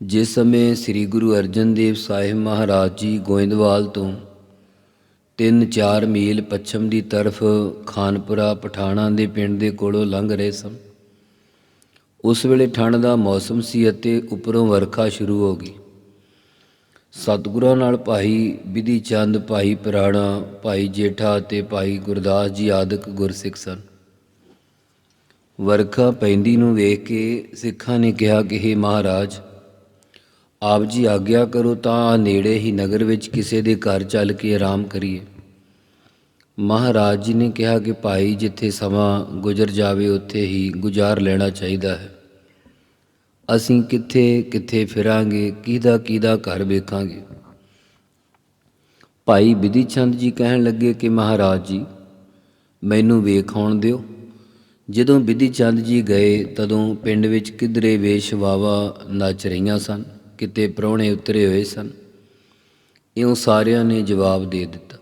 ਜਿਸ ਸਮੇਂ ਸ੍ਰੀ ਗੁਰੂ ਅਰਜਨ ਦੇਵ ਸਾਹਿਬ ਮਹਾਰਾਜ ਜੀ ਗੋਇੰਦਵਾਲ ਤੋਂ 3-4 ਮੀਲ ਪੱਛਮ ਦੀ ਤਰਫ ਖਾਨਪੁਰਾ, ਪਠਾਣਾ ਦੇ ਪਿੰਡ ਦੇ ਕੋਲੋਂ ਲੰਘ ਰਹੇ ਸਨ। ਉਸ ਵੇਲੇ ਠੰਡ ਦਾ ਮੌਸਮ ਸੀ ਅਤੇ ਉੱਪਰੋਂ ਵਰਖਾ ਸ਼ੁਰੂ ਹੋ ਗਈ। ਸਤਿਗੁਰਾਂ ਨਾਲ ਭਾਈ ਵਿਧੀ ਚੰਦ, ਭਾਈ ਪ੍ਰਾਣਾ, ਭਾਈ ਜੇਠਾ ਅਤੇ ਭਾਈ ਗੁਰਦਾਸ ਜੀ ਆਦਿਕ ਗੁਰਸਿੱਖ ਸਨ। ਵਰਖਾ ਪੈਂਦੀ ਨੂੰ ਵੇਖ ਕੇ ਸਿੱਖਾਂ ਨੇ ਕਿਹਾ ਕਿ हे ਮਹਾਰਾਜ ਆਪ ਜੀ ਆਗਿਆ ਕਰੋ ਤਾਂ ਨੇੜੇ ਹੀ ਨਗਰ ਵਿੱਚ ਕਿਸੇ ਦੇ ਘਰ ਚੱਲ ਕੇ ਆਰਾਮ ਕਰੀਏ। ਮਹਾਰਾਜ ਜੀ ਨੇ ਕਿਹਾ ਕਿ ਭਾਈ ਜਿੱਥੇ ਸਮਾਂ ਗੁਜ਼ਰ ਜਾਵੇ, ਉੱਥੇ ਹੀ ਗੁਜ਼ਾਰ ਲੈਣਾ ਚਾਹੀਦਾ ਹੈ। ਅਸੀਂ ਕਿੱਥੇ ਕਿੱਥੇ ਫਿਰਾਂਗੇ, ਕਿਹਦਾ ਕਿਹਦਾ ਘਰ ਵੇਖਾਂਗੇ? ਭਾਈ ਵਿਧੀ ਚੰਦ ਜੀ ਕਹਿਣ ਲੱਗੇ ਕਿ ਮਹਾਰਾਜ ਜੀ, ਮੈਨੂੰ ਵੇਖ ਆਉਣ ਦਿਓ। ਜਦੋਂ ਵਿਧੀ ਚੰਦ ਜੀ ਗਏ, ਤਦੋਂ ਪਿੰਡ ਵਿੱਚ ਕਿਧਰੇ ਵੇਸ਼ਵਾਵਾ ਨੱਚ ਰਹੀਆਂ ਸਨ। ਕਿਤੇ ਪ੍ਰਾਹੁਣੇ ਉਤਰੇ ਹੋਏ ਸਨ। ਇਉਂ ਸਾਰਿਆਂ ਨੇ ਜਵਾਬ ਦੇ ਦਿੱਤਾ।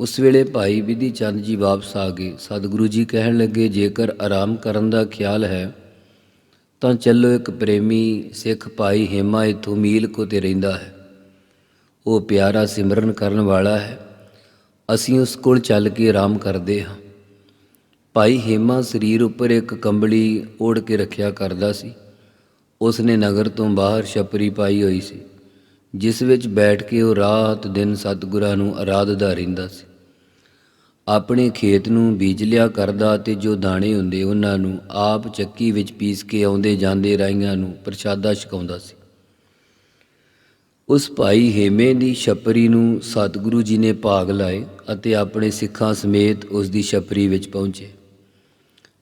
ਉਸ ਵੇਲੇ ਭਾਈ ਵਿਧੀ ਚੰਦ ਜੀ ਵਾਪਸ ਆ ਗਏ। ਸਤਿਗੁਰੂ ਜੀ ਕਹਿਣ ਲੱਗੇ, ਜੇਕਰ ਆਰਾਮ ਕਰਨ ਦਾ ਖਿਆਲ ਹੈ, ਤਾਂ ਚੱਲੋ ਇੱਕ ਪ੍ਰੇਮੀ ਸਿੱਖ ਭਾਈ ਹੇਮਾ ਇਥੋਂ ਮੀਲ ਕੋ ਤੇ ਰਹਿੰਦਾ ਹੈ। ਉਹ ਪਿਆਰਾ ਸਿਮਰਨ ਕਰਨ ਵਾਲਾ ਹੈ। ਅਸੀਂ ਉਸ ਕੋਲ ਚੱਲ ਕੇ ਆਰਾਮ ਕਰਦੇ ਹਾਂ। ਭਾਈ ਹੇਮਾ ਸਰੀਰ ਉੱਪਰ ਇੱਕ ਕੰਬਲੀ ਓੜ ਕੇ ਰੱਖਿਆ ਕਰਦਾ ਸੀ। ਉਸ ਨੇ ਨਗਰ ਤੋਂ ਬਾਹਰ ਛਪਰੀ ਪਾਈ ਹੋਈ ਸੀ, ਜਿਸ ਵਿੱਚ ਬੈਠ ਕੇ ਉਹ ਰਾਤ ਦਿਨ ਸਤਿਗੁਰਾਂ ਨੂੰ ਆਰਾਧਦਾ ਰਹਿੰਦਾ ਸੀ। ਆਪਣੇ ਖੇਤ ਨੂੰ ਬੀਜ ਲਿਆ ਕਰਦਾ ਤੇ ਜੋ ਦਾਣੇ ਹੁੰਦੇ ਉਹਨਾਂ ਨੂੰ ਆਪ ਚੱਕੀ ਵਿੱਚ ਪੀਸ ਕੇ ਆਉਂਦੇ ਜਾਂਦੇ ਰਾਈਆਂ ਨੂੰ ਪ੍ਰਸ਼ਾਦਾ ਛਕਾਉਂਦਾ ਸੀ। ਉਸ ਭਾਈ ਹੇਮੇ ਦੀ ਛਪਰੀ ਨੂੰ ਸਤਿਗੁਰੂ ਜੀ ਨੇ ਭਾਗ ਲਾਏ ਅਤੇ ਆਪਣੇ ਸਿੱਖਾਂ ਸਮੇਤ ਉਸ ਦੀ ਛਪਰੀ ਵਿੱਚ ਪਹੁੰਚੇ।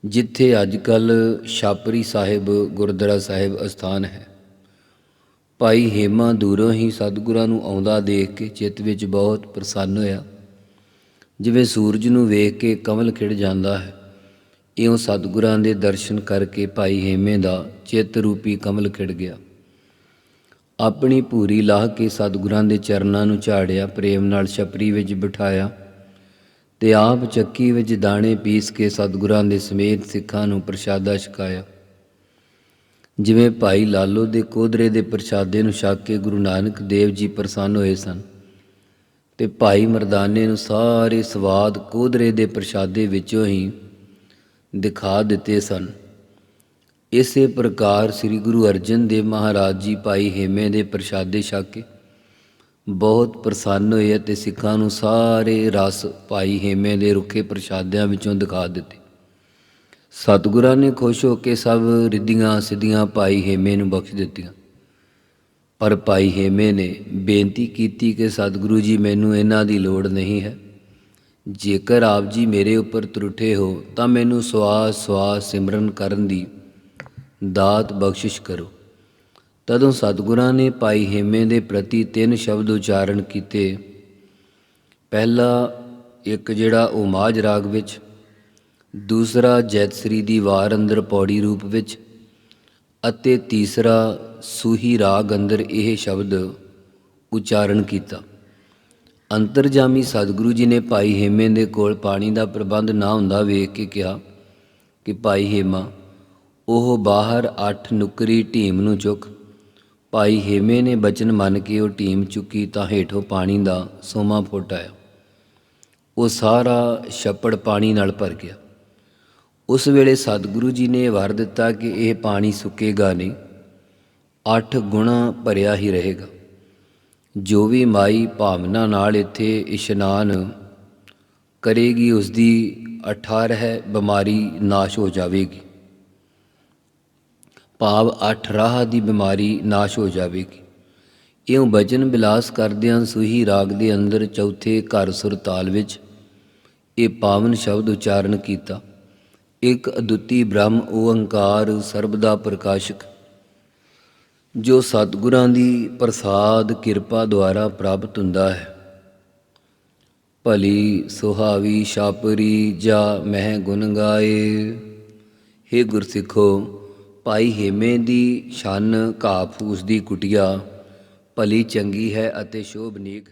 ਜਿੱਥੇ ਅੱਜ ਕੱਲ ਛਾਪਰੀ ਸਾਹਿਬ, ਗੁਰਦੁਆਰਾ ਸਾਹਿਬ ਅਸਥਾਨ ਹੈ। ਭਾਈ ਹੇਮਾ ਦੂਰੋਂ ਹੀ ਸਤਿਗੁਰਾਂ ਨੂੰ ਆਉਂਦਾ ਦੇਖ ਕੇ ਚਿੱਤ ਵਿੱਚ ਬਹੁਤ ਪ੍ਰਸੰਨ ਹੋਇਆ। ਜਿਵੇਂ ਸੂਰਜ ਨੂੰ ਵੇਖ ਕੇ ਕਮਲ ਖਿੜ ਜਾਂਦਾ ਹੈ, ਇਉਂ ਸਤਿਗੁਰਾਂ ਦੇ ਦਰਸ਼ਨ ਕਰਕੇ ਭਾਈ ਹੇਮੇ ਦਾ ਚਿੱਤ ਰੂਪੀ ਕਮਲ ਖਿੜ ਗਿਆ। ਆਪਣੀ ਪੂਰੀ ਲਾਹ ਕੇ ਸਤਿਗੁਰਾਂ ਦੇ ਚਰਨਾਂ ਨੂੰ ਝਾੜਿਆ, ਪ੍ਰੇਮ ਨਾਲ ਛਪਰੀ ਵਿੱਚ ਬਿਠਾਇਆ। ਤੇ ਆਪ ਚੱਕੀ ਵਿੱਚ ਦਾਣੇ ਪੀਸ ਕੇ ਸਤਿਗੁਰਾਂ ਦੇ ਸਮੇਤ ਸਿੱਖਾਂ ਨੂੰ ਪ੍ਰਸ਼ਾਦਾ ਛਕਾਇਆ। ਜਿਵੇਂ ਭਾਈ ਲਾਲੋ ਦੇ ਕੋਧਰੇ ਦੇ ਪ੍ਰਸ਼ਾਦੇ ਨੂੰ ਛਕ ਕੇ ਗੁਰੂ ਨਾਨਕ ਦੇਵ ਜੀ ਪ੍ਰਸੰਨ ਹੋਏ ਸਨ ਤੇ ਭਾਈ ਮਰਦਾਨੇ ਨੂੰ ਸਾਰੇ ਸਵਾਦ ਕੋਦਰੇ ਦੇ ਪ੍ਰਸ਼ਾਦੇ ਵਿੱਚੋਂ ਹੀ ਦਿਖਾ ਦਿੱਤੇ ਸਨ। ਇਸੇ ਪ੍ਰਕਾਰ ਸ੍ਰੀ ਗੁਰੂ ਅਰਜਨ ਦੇਵ ਮਹਾਰਾਜ ਜੀ ਭਾਈ ਹੇਮੇ ਦੇ ਪ੍ਰਸ਼ਾਦੇ ਛਕ ਕੇ ਬਹੁਤ ਪ੍ਰਸੰਨ ਹੋਏ ਅਤੇ ਸਿੱਖਾਂ ਨੂੰ ਸਾਰੇ ਰਸ ਭਾਈ ਹੇਮੇ ਦੇ ਰੁੱਖੇ ਪ੍ਰਸ਼ਾਦਿਆਂ ਵਿੱਚੋਂ ਦਿਖਾ ਦਿੱਤੇ। ਸਤਿਗੁਰਾਂ ਨੇ ਖੁਸ਼ ਹੋ ਕੇ ਸਭ ਰਿੱਧੀਆਂ ਸਿੱਧੀਆਂ ਭਾਈ ਹੇਮੇ ਨੂੰ ਬਖਸ਼ ਦਿੱਤੀਆਂ। ਪਰ ਭਾਈ ਹੇਮੇ ਨੇ ਬੇਨਤੀ ਕੀਤੀ ਕਿ ਸਤਿਗੁਰੂ ਜੀ, ਮੈਨੂੰ ਇਹਨਾਂ ਦੀ ਲੋੜ ਨਹੀਂ ਹੈ। ਜੇਕਰ ਆਪ ਜੀ ਮੇਰੇ ਉੱਪਰ ਤਰੁੱਠੇ ਹੋ, ਤਾਂ ਮੈਨੂੰ ਸਵਾਸ ਸਵਾਸ ਸਿਮਰਨ ਕਰਨ ਦੀ ਦਾਤ ਬਖਸ਼ਿਸ਼ ਕਰੋ। ਤਦੋਂ ਸਤਿਗੁਰਾਂ ਨੇ ਭਾਈ ਹੇਮੇ ਦੇ ਪ੍ਰਤੀ ਤਿੰਨ ਸ਼ਬਦ ਉਚਾਰਨ ਕੀਤੇ। ਪਹਿਲਾ, ਇੱਕ ਜਿਹੜਾ ਉਹ ਮਾਝ ਰਾਗ ਵਿੱਚ, ਦੂਸਰਾ, ਜੈਤਸਰੀ ਦੀ ਵਾਰ ਅੰਦਰ ਪੌੜੀ ਰੂਪ ਵਿੱਚ, ਅਤੇ ਤੀਸਰਾ, ਸੂਹੀ ਰਾਗ ਅੰਦਰ ਇਹ ਸ਼ਬਦ ਉਚਾਰਨ ਕੀਤਾ। ਅੰਤਰਜਾਮੀ ਸਤਿਗੁਰੂ ਜੀ ਨੇ ਭਾਈ ਹੇਮੇ ਦੇ ਕੋਲ ਪਾਣੀ ਦਾ ਪ੍ਰਬੰਧ ਨਾ ਹੁੰਦਾ ਵੇਖ ਕੇ ਕਿਹਾ ਕਿ, ਭਾਈ ਹੇਮਾ, ਉਹ ਬਾਹਰ ਅੱਠ ਨੁਕਰੀ ਢੀਮ ਨੂੰ ਚੁੱਕ ਭਾਈ ਹੇਮੇ ਨੇ ਬਚਨ ਮੰਨ ਕੇ ਉਹ ਟੀਮ ਚੁੱਕੀ ਤਾਂ ਹੇਠੋਂ ਪਾਣੀ ਦਾ ਸੋਮਾ ਫੁੱਟ ਆਇਆ। ਉਹ ਸਾਰਾ ਛੱਪੜ ਪਾਣੀ ਨਾਲ ਭਰ ਗਿਆ। ਉਸ ਵੇਲੇ ਸਤਿਗੁਰੂ ਜੀ ਨੇ ਵਰ ਦਿੱਤਾ ਕਿ ਇਹ ਪਾਣੀ ਸੁੱਕੇਗਾ ਨਹੀਂ। ਅੱਠ ਗੁਣਾ ਭਰਿਆ ਹੀ ਰਹੇਗਾ। ਜੋ ਵੀ ਮਾਈ ਭਾਵਨਾ ਨਾਲ ਇੱਥੇ ਇਸ਼ਨਾਨ ਕਰੇਗੀ ਉਸ ਦੀ 18 ਬਿਮਾਰੀ ਨਾਸ਼ ਹੋ ਜਾਵੇਗੀ। ਭਾਵ ਅੱਠ ਰਾਹ ਦੀ ਬਿਮਾਰੀ ਨਾਸ਼ ਹੋ ਜਾਵੇਗੀ। ਇਉਂ ਬਚਨ ਬਿਲਾਸ ਕਰਦਿਆਂ ਸੁਹੀ ਰਾਗ ਦੇ ਅੰਦਰ ਚੌਥੇ ਘਰ ਸੁਰ ਤਾਲ ਵਿੱਚ ਇਹ ਪਾਵਨ ਸ਼ਬਦ ਉਚਾਰਨ ਕੀਤਾ। ਇੱਕ ਅਦੁੱਤੀ ਬ੍ਰਹਮ ਓੰਕਾਰ ਸਰਬ ਦਾ ਪ੍ਰਕਾਸ਼ਕ, ਜੋ ਸਤਿਗੁਰਾਂ ਦੀ ਪ੍ਰਸਾਦ ਕਿਰਪਾ ਦੁਆਰਾ ਪ੍ਰਾਪਤ ਹੁੰਦਾ ਹੈ। ਭਲੀ, ਸੁਹਾਵੀ, ਛਾਪਰੀ, ਜਾ ਮਹਿ ਗੁਣ ਗਾਏ। हे ਗੁਰਸਿੱਖੋ ਭਾਈ ਹੇਮੇ ਦੀ ਛੰਨ ਘਾਹ ਫੂਸ ਦੀ ਕੁਟਿਆ ਭਲੀ ਚੰਗੀ ਹੈ ਅਤੇ ਸ਼ੋਭਨੀਕ।